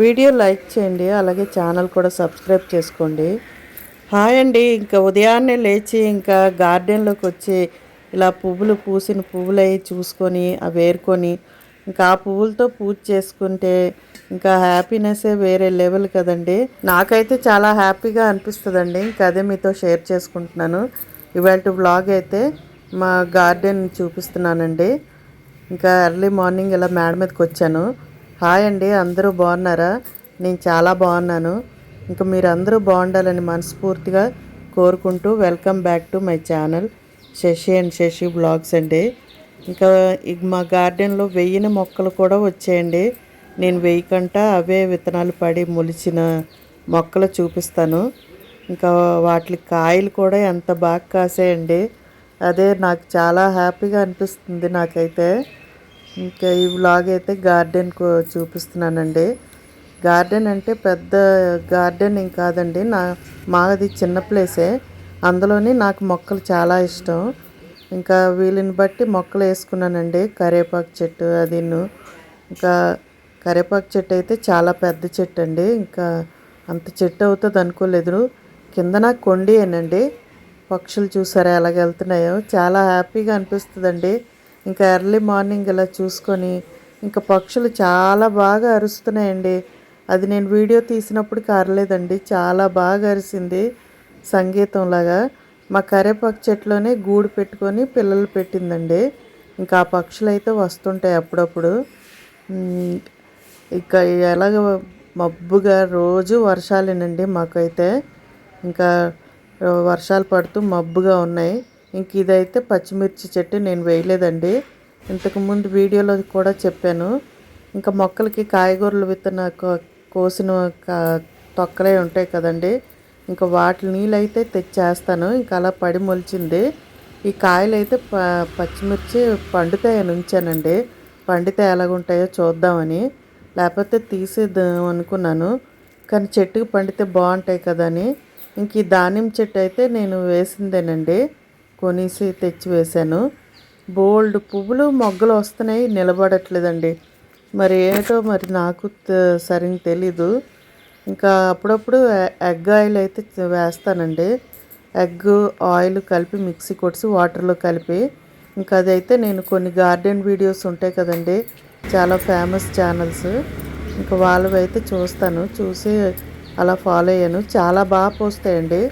Video like చేయండి అలాగే channel కూడా సబ్స్క్రైబ్ చేసుకోండి. హాయ్ అండి ఇంకా ఉదయాన్నే లేచి ఇంకా గార్డెన్లోకి వచ్చి ఇలా పువ్వులు పూసిన పువ్వులు అవి చూసుకొని అవి వేరుకొని ఇంకా ఆ పువ్వులతో పూజ చేసుకుంటే ఇంకా హ్యాపీనెస్సే వేరే లెవెల్ కదండి. నాకైతే చాలా హ్యాపీగా అనిపిస్తుందండి ఇంకా అదే మీతో షేర్ చేసుకుంటున్నాను. ఇవాళ వ్లాగ్ అయితే మా గార్డెన్ చూపిస్తున్నానండి. ఇంకా ఎర్లీ మార్నింగ్ ఇలా మేడ మీదకి వచ్చాను. హాయ్ అండి అందరూ బాగున్నారా? నేను చాలా బాగున్నాను. ఇంకా మీరు అందరూ బాగుండాలని మనస్ఫూర్తిగా కోరుకుంటూ welcome back to my channel Sasi and Sasi vlogs అండి. ఇంకా మా గార్డెన్లో వెయ్యిన మొక్కలు కూడా వచ్చాయండి. నేను వెయ్యకంట అవే విత్తనాలు పడి మొలిచిన మొక్కలు చూపిస్తాను. ఇంకా వాటి కాయలు కూడా ఎంత బాగా కాసాయండి. అదే నాకు చాలా హ్యాపీగా అనిపిస్తుంది నాకైతే. ఇంకా ఈ వ్లాగ్ అయితే గార్డెన్ చూపిస్తున్నానండి. గార్డెన్ అంటే పెద్ద గార్డెన్ ఏం కాదండి. నా మాది చిన్న ప్లేసే. అందులోని నాకు మొక్కలు చాలా ఇష్టం. ఇంకా వీళ్ళని బట్టి మొక్కలు వేసుకున్నానండి. కరివేపాకు చెట్టు అదిను. ఇంకా కరివేపాకు చెట్టు అయితే చాలా పెద్ద చెట్టు అండి ఇంకా అంత చెట్టు అవుతుంది అనుకోలేదు. కింద నాకు కొండేనండి. పక్షులు చూసారా ఎలాగ వెళ్తున్నాయో చాలా హ్యాపీగా అనిపిస్తుందండి. ఇంకా ఎర్లీ మార్నింగ్ ఇలా చూసుకొని ఇంకా పక్షులు చాలా బాగా అరుస్తున్నాయండి. అది నేను వీడియో తీసినప్పుడు కారలేదండి చాలా బాగా అరిసింది సంగీతంలాగా. మా కరేపాకు చెట్లోనే గూడు పెట్టుకొని పిల్లలు పెట్టిందండి. ఇంకా ఆ పక్షులు అయితే వస్తుంటాయి అప్పుడప్పుడు. ఇక ఎలాగ మబ్బుగా రోజు వర్షాలేనండి మాకైతే. ఇంకా వర్షాలు పడుతూ మబ్బుగా ఉన్నాయి. ఇంక ఇదైతే పచ్చిమిర్చి చెట్టు నేను వేయలేదండి. ఇంతకుముందు వీడియోలో కూడా చెప్పాను. ఇంకా మొక్కలకి కాయగూరలు విత్తన కోసిన తొక్కలే ఉంటాయి కదండి. ఇంకా వాటి నీళ్ళు అయితే తెచ్చేస్తాను. ఇంకా అలా పడి మొలిచింది. ఈ కాయలు అయితే ప పచ్చిమిర్చి పండుతాయని ఉంచానండి. పండితే ఎలాగుంటాయో చూద్దామని. లేకపోతే తీసేద్దాం అనుకున్నాను. కానీ చెట్టుకు పండితే బాగుంటాయి కదా అని ఇంక ఈ దానిమ్మ చెట్టు అయితే నేను వేసిందేనండి. కొనేసి తెచ్చివేశాను. బోల్డ్ పువ్వులు మొగ్గలు వస్తున్నాయి నిలబడట్లేదండి. మరి ఏటో మరి నాకు సరిగ్గా తెలీదు. ఇంకా అప్పుడప్పుడు ఎగ్ ఆయిల్ అయితే వేస్తానండి. ఎగ్ ఆయిల్ కలిపి మిక్సీ కొట్టి వాటర్లో కలిపి. ఇంకా అదైతే నేను కొన్ని గార్డెన్ వీడియోస్ ఉంటాయి కదండి చాలా ఫేమస్ ఛానల్స్. ఇంకా వాళ్ళవి అయితే చూస్తాను చూసి అలా ఫాలో అయ్యాను. చాలా బాగా పోస్తాయండి.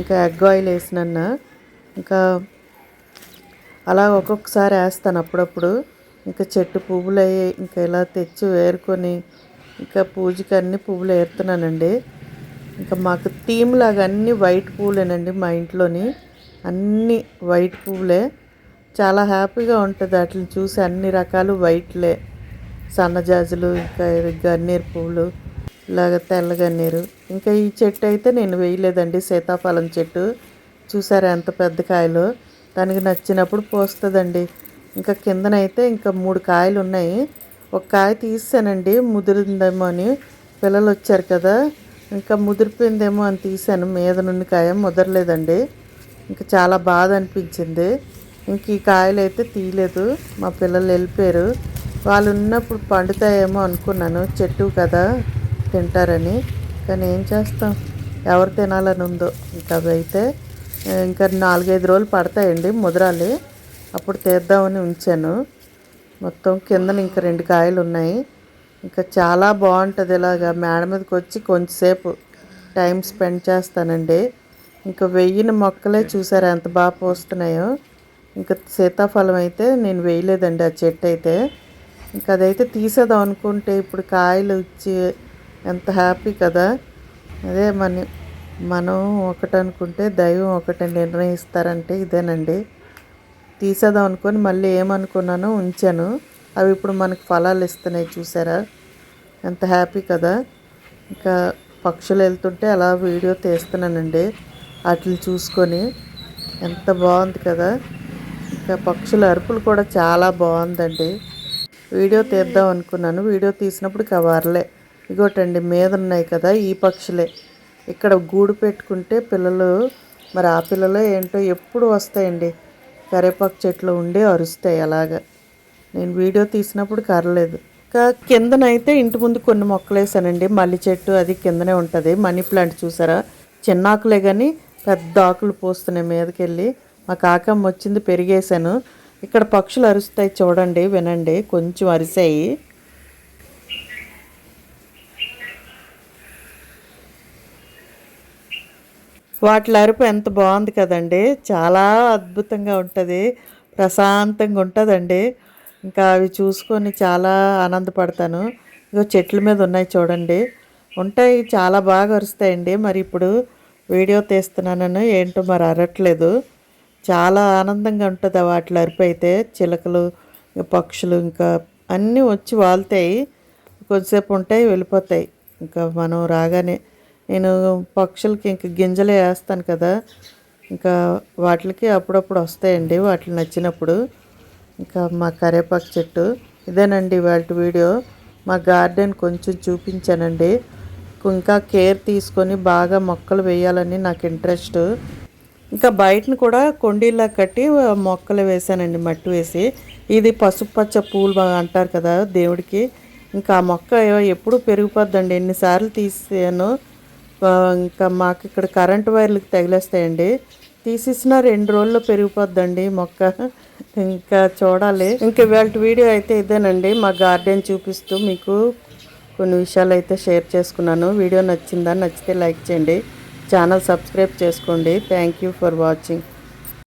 ఇంకా ఎగ్ ఆయిల్ వేసినన్నా. ఇంకా అలా ఒక్కొక్కసారి వేస్తాను అప్పుడప్పుడు. ఇంకా చెట్టు పువ్వులు అయ్యి ఇంకా ఇలా తెచ్చి వేరుకొని ఇంకా పూజకి అన్ని పువ్వులు ఏరుతున్నానండి. ఇంకా మాకు థీమ్ లాగా అన్ని వైట్ పువ్వులేనండి మా ఇంట్లోని. అన్ని వైట్ పువ్వులే. చాలా హ్యాపీగా ఉంటుంది వాటిని చూసి అన్ని రకాలు వైట్లే. సన్నజాజులు ఇంకా గన్నేరు పువ్వులు ఇలాగ తెల్ల గన్నేరు. ఇంకా ఈ చెట్టు అయితే నేను వేయలేదండి సీతాఫలం చెట్టు. చూసారా ఎంత పెద్ద కాయలు? దానికి నచ్చినప్పుడు పోస్తుందండి. ఇంకా కిందనైతే ఇంకా మూడు కాయలు ఉన్నాయి ఒక కాయ తీసానండి ముదిరిందేమో అని. పిల్లలు వచ్చారు కదా. ఇంకా ముదిరిపోయిందేమో అని తీసాను. మీద నుండి కాయ ముదరలేదండి. ఇంకా చాలా బాధ అనిపించింది. ఇంక ఈ కాయలు అయితే తీయలేదు. మా పిల్లలు వెళ్ళిపోయారు. వాళ్ళు ఉన్నప్పుడు పండుతాయేమో అనుకున్నాను. చెట్టు కదా తింటారని. కానీ ఏం చేస్తాం? ఎవరు తినాలని ఉందో. ఇంకా అవి అయితే ఇంకా నాలుగైదు రోజులు పడతాయండి ముదరాలి. అప్పుడు తీద్దామని ఉంచాను. మొత్తం కిందన ఇంకా రెండు కాయలు ఉన్నాయి. ఇంకా చాలా బాగుంటుంది ఇలాగా. మేడ మీదకి వచ్చి కొంచెంసేపు టైం స్పెండ్ చేస్తానండి. ఇంకా వెయ్యిన మొక్కలే చూసారు ఎంత బాగా పోస్తున్నాయో. ఇంకా సీతాఫలం అయితే నేను వేయలేదండి ఆ చెట్టు అయితే. ఇంకా అదైతే తీసేదాం అనుకుంటే ఇప్పుడు కాయలు ఇచ్చి ఎంత హ్యాపీ కదా. అదే మన మనం ఒకటి అనుకుంటే దైవం ఒకటి నిర్ణయిస్తారంటే ఇదేనండి. తీసేద్దాం అనుకొని మళ్ళీ ఏమనుకున్నానో ఉంచాను. అవి ఇప్పుడు మనకు ఫలాలు ఇస్తున్నాయి చూసారా? ఎంత హ్యాపీ కదా. ఇంకా పక్షులు వెళ్తుంటే అలా వీడియో తీస్తున్నానండి. వాటిని చూసుకొని ఎంత బాగుంది కదా. ఇంకా పక్షుల అరుపులు కూడా చాలా బాగుందండి. వీడియో తీద్దాం అనుకున్నాను. వీడియో తీసినప్పుడు కవర్లే ఇగోటండి మీద ఉన్నాయి కదా ఈ పక్షులే. ఇక్కడ గూడు పెట్టుకుంటే పిల్లలు మరి ఆ పిల్లలు ఏంటో ఎప్పుడు వస్తాయండి. కరేపాకు చెట్లు ఉండి అరుస్తాయి అలాగా. నేను వీడియో తీసినప్పుడు కరలేదు ఇంకా కిందనైతే ఇంటి ముందు కొన్ని మొక్కలు వేసానండి. మల్లి చెట్టు అది కిందనే ఉంటుంది. మనీ ప్లాంట్ చూసారా? చిన్న ఆకులే కానీ పెద్ద ఆకులు పోస్తున్నాయి మీదకి వెళ్ళి మా కాకమ్మ వచ్చింది పెరిగేశాను. ఇక్కడ పక్షులు అరుస్తాయి చూడండి వినండి. కొంచెం అరిసాయి. వాటి అరుపు ఎంత బాగుంది కదండి. చాలా అద్భుతంగా ఉంటుంది. ప్రశాంతంగా ఉంటుందండి. ఇంకా అవి చూసుకొని చాలా ఆనందపడతాను. ఇగో చెట్ల మీద ఉన్నాయి చూడండి. ఉంటాయి చాలా బాగా అరుస్తాయండి. మరి ఇప్పుడు వీడియో తీస్తున్నానని ఏంటో మరి అరట్లేదు. చాలా ఆనందంగా ఉంటుంది వాటి అరుపు అయితే. చిలకలు పక్షులు ఇంకా అన్నీ వచ్చి వాళ్తాయి. కొద్దిసేపు ఉంటాయి వెళ్ళిపోతాయి. ఇంకా మనం రాగానే నేను పక్షులకి ఇంక గింజలు వేస్తాను కదా. ఇంకా వాటికి అప్పుడప్పుడు వస్తాయండి వాటికి నచ్చినప్పుడు. ఇంకా మా కరేపాకు చెట్టు ఇదేనండి వాటి వీడియో. మా గార్డెన్ కొంచెం చూపించానండి. ఇంకా కేర్ తీసుకొని బాగా మొక్కలు వేయాలని నాకు ఇంట్రెస్ట్. ఇంకా బయటను కూడా కొండీలా కట్టి మొక్కలు వేసానండి మట్టి వేసి. ఇది పసుపచ్చ పూలు అంటారు కదా దేవుడికి. ఇంకా ఆ మొక్క ఎప్పుడు పెరిగిపోద్దండి. ఎన్నిసార్లు తీసాను. ఇంకా మాకు ఇక్కడ కరెంట్ వైర్లకు తగిలేస్తాయండి. తీసేసిన రెండు రోజుల్లో పెరిగిపోద్దండి మొక్క. ఇంకా చూడాలి. ఇంకా ఇవాళ వీడియో అయితే ఇదేనండి. మా గార్డెన్ చూపిస్తూ మీకు కొన్ని విషయాలు అయితే షేర్ చేసుకున్నాను. వీడియో నచ్చిందా? నచ్చితే లైక్ చేయండి. ఛానల్ సబ్స్క్రైబ్ చేసుకోండి. Thank you for watching